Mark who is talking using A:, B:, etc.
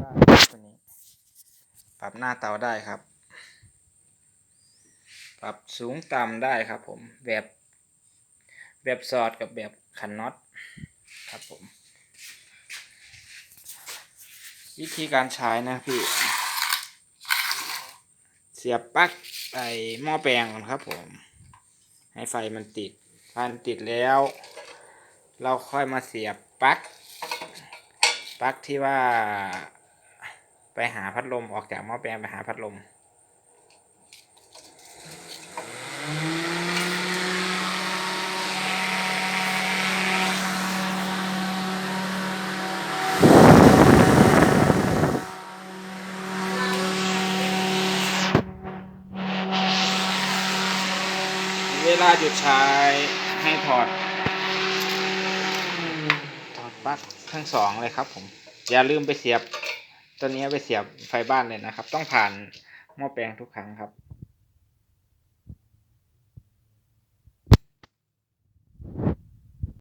A: บ้านตัวนี้ ปรับหน้าเตาได้ครับ ปรับสูงต่ำได้ครับ ผมแบบแบบสอดกับแบบขันน็อตครับผม วิธีการใช้นะพี่ เสียบปลั๊กไอหม้อแปลงก่อนครับผม ให้ไฟมันติดไฟมันติดแล้ว เราค่อยมาเสียบปลั๊ก ปลั๊กที่ว่า ไปหาพัดลมออกจากหม้อแปลงไปหาพัดลม เวลาหยุดใช้ให้ถอดถอด ปลั๊กทั้งสองเลยครับ ผม อย่าลืมไปเสียบ ตัวนี้ไปเสียบไฟบ้านเลยนะครับ ต้องผ่านหม้อแปลงทุกครั้งครับ